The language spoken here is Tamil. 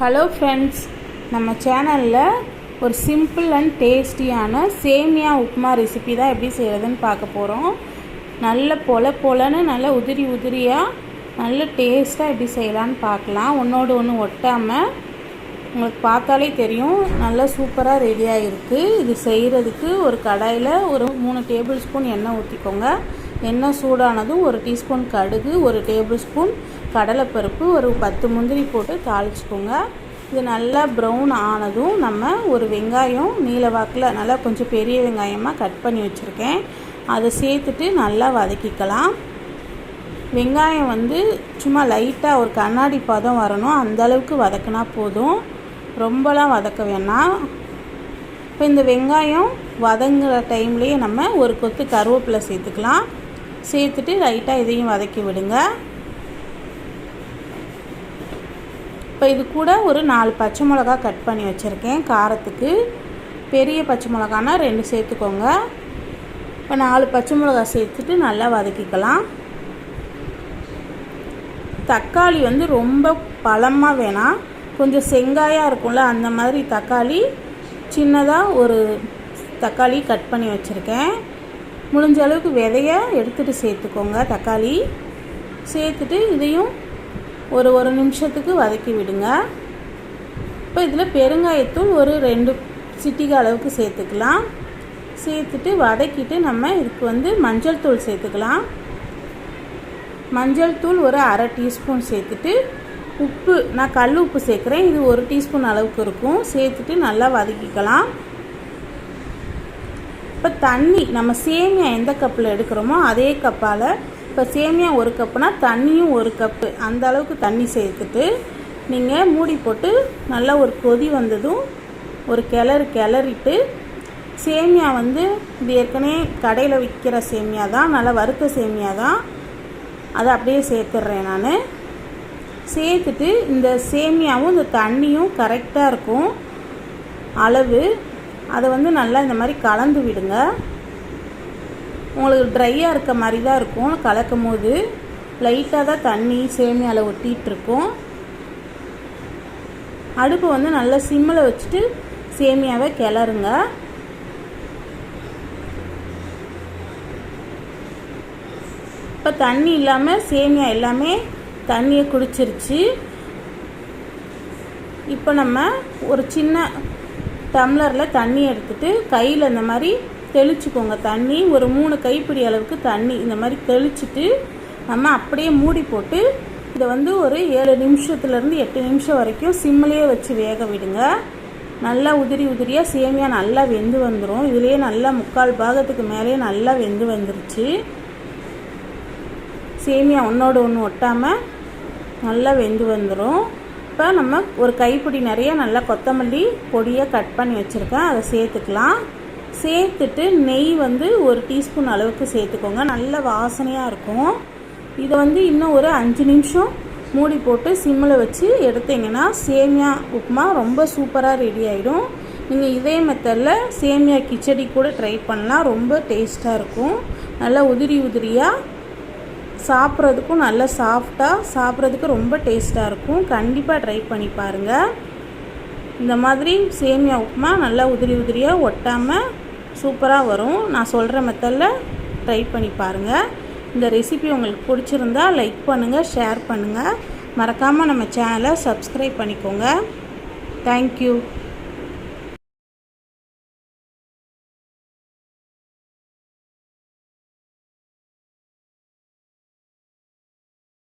ஹலோ ஃப்ரெண்ட்ஸ் நம்ம சேனலில் ஒரு சிம்பிள் அண்ட் டேஸ்டியான சேமியா உப்புமா ரெசிபி தான் எப்படி செய்கிறதுன்னு பார்க்க போகிறோம் நல்ல பொல பொலன்னு நல்ல உதிரி உதிரியாக நல்ல டேஸ்ட்டாக எப்படி செய்யலான்னு பார்க்கலாம். ஒன்றோடு ஒன்று ஒட்டாமல் உங்களுக்கு பார்த்தாலே தெரியும் நல்லா சூப்பராக ரெடியாக இருக்குது இது செய்கிறதுக்கு ஒரு கடாயில் ஒரு மூணு டேபிள் ஸ்பூன் எண்ணெய் ஊற்றிக்கோங்க எண்ணெய் சூடானதும் ஒரு டீஸ்பூன் கடுகு ஒரு டேபிள் ஸ்பூன் கடலைப்பருப்பு ஒரு பத்து முந்திரி போட்டு தாளிச்சுக்கோங்க. இது நல்லா ப்ரௌன் ஆனதும் நம்ம ஒரு வெங்காயம் நீல வாக்கில் நல்லா கொஞ்சம் பெரிய வெங்காயமாக கட் பண்ணி வச்சுருக்கேன். அதை சேர்த்துட்டு நல்லா வதக்கிக்கலாம். வெங்காயம் வந்து சும்மா லைட்டாக ஒரு கண்ணாடி பதம் வரணும். அந்தளவுக்கு வதக்கினா போதும். ரொம்பலாம் வதக்க வேணாம். இப்போ இந்த வெங்காயம் வதங்குற டைம்லேயே நம்ம ஒரு கொத்து கருவேப்பிலை சேர்த்துக்கலாம். சேர்த்துட்டு லைட்டாக இதையும் வதக்கி விடுங்க. இப்போ இது கூட ஒரு நாலு பச்சை மிளகா கட் பண்ணி வச்சுருக்கேன். காரத்துக்கு பெரிய பச்சை மிளகானா ரெண்டு சேர்த்துக்கோங்க. இப்போ நாலு பச்சை மிளகா சேர்த்துட்டு நல்லா வதக்கிக்கலாம். தக்காளி வந்து ரொம்ப பழமாக வேணாம் கொஞ்சம் செங்காயாக இருக்கும்ல அந்த மாதிரி தக்காளி சின்னதாக ஒரு தக்காளி கட் பண்ணி வச்சுருக்கேன். முடிஞ்ச அளவுக்கு விதைய எடுத்துகிட்டு சேர்த்துக்கோங்க தக்காளி. சேர்த்துட்டு இதையும் ஒரு ஒரு நிமிஷத்துக்கு வதக்கி விடுங்க. இப்போ இதில் பெருங்காயத்தூள் ஒரு ரெண்டு சிட்டிக அளவுக்கு சேர்த்துக்கலாம். சேர்த்துட்டு வதக்கிட்டு நம்ம இதுக்கு வந்து மஞ்சள் தூள் சேர்த்துக்கலாம். மஞ்சள் தூள் ஒரு அரை டீஸ்பூன் சேர்த்துட்டு உப்பு நான் கல் உப்பு சேர்க்குறேன். இது ஒரு டீஸ்பூன் அளவுக்கு இருக்கும். சேர்த்துட்டு நல்லா வதக்கிக்கலாம். இப்போ தண்ணி நம்ம சேமியா எந்த கப்பில் எடுக்கிறோமோ அதே கப்பால் இப்போ சேமியா ஒரு கப்புனா தண்ணியும் ஒரு கப்பு. அந்த அளவுக்கு தண்ணி சேர்த்துட்டு நீங்கள் மூடி போட்டு நல்லா ஒரு கொதி வந்ததும் ஒரு கிளறு கிளறிட்டு சேமியா வந்து இது ஏற்கனவே கடையில் விற்கிற சேமியா தான் நல்லா வறுத்த சேமியா தான். அதை அப்படியே சேர்த்துட்றேன் நான். சேர்த்துட்டு இந்த சேமியாவும் இந்த தண்ணியும் கரெக்டாக இருக்கும். அளவு அதை வந்து நல்லா இந்த மாதிரி கலந்து விடுங்க. உங்களுக்கு ட்ரையாக இருக்க மாதிரி தான் இருக்கும். கலக்கும் போது லைட்டாக தான் தண்ணி சேமியாவில் ஒட்டிகிட்டு இருக்கும் அடுப்பு வந்து நல்லா சிம்மில் வச்சுட்டு சேமியாவை கிளறுங்க. இப்போ தண்ணி இல்லாமல் சேமியா எல்லாமே தண்ணியை குடிச்சிருச்சு. இப்போ நம்ம ஒரு சின்ன டம்ளரில் தண்ணி எடுத்துகிட்டு கையில் இந்த மாதிரி தெளிச்சுக்கோங்க. தண்ணி ஒரு மூணு கைப்பிடி அளவுக்கு தண்ணி. இந்த மாதிரி தெளிச்சுட்டு நம்ம அப்படியே மூடி போட்டு இதை வந்து ஒரு ஏழு நிமிஷத்துலேருந்து எட்டு நிமிஷம் வரைக்கும் சிம்மிலேயே வச்சு வேக விடுங்க. நல்லா உதிரி உதிரியாக சேமியா நல்லா வெந்து வந்துடும் இதுலேயே நல்லா முக்கால் பாகத்துக்கு மேலேயே நல்லா வெந்து வந்துருச்சு. சேமியா ஒன்றோடு ஒன்று ஒட்டாமல் நல்லா வெந்து வந்துடும் இப்போ நம்ம ஒரு கைப்பிடி நிறைய நல்லா கொத்தமல்லி பொடியாக கட் பண்ணி வச்சுருக்கேன். அதை சேர்த்துக்கலாம். சேர்த்துட்டு நெய் வந்து ஒரு டீஸ்பூன் அளவுக்கு சேர்த்துக்கோங்க. நல்ல வாசனையாக இருக்கும். இதை வந்து இன்னும் ஒரு அஞ்சு நிமிஷம் மூடி போட்டு சிம்மில் வச்சு எடுத்தீங்கன்னா சேமியா உப்புமா ரொம்ப சூப்பராக ரெடி ஆகிடும் நீங்கள் இதே மெத்தடில் சேமியா கிச்சடி கூட ட்ரை பண்ணலாம். ரொம்ப டேஸ்ட்டாக இருக்கும். நல்லா உதிரி உதிரியாக சாப்பிட்றதுக்கும் நல்லா சாஃப்டாக சாப்பிட்றதுக்கு ரொம்ப டேஸ்ட்டாக இருக்கும். கண்டிப்பாக ட்ரை பண்ணி பாருங்கள் இந்த மாதிரி சேமியா உப்புமா நல்லா உதிரி உதிரியாக ஒட்டாமல் சூப்பராக வரும். நான் சொல்கிற மெத்தடில் ட்ரை பண்ணி பாருங்கள் இந்த ரெசிபி உங்களுக்கு பிடிச்சிருந்தா லைக் பண்ணுங்கள் ஷேர் பண்ணுங்கள் மறக்காமல் நம்ம சேனலை சப்ஸ்கிரைப் பண்ணிக்கோங்க. தேங்க்யூ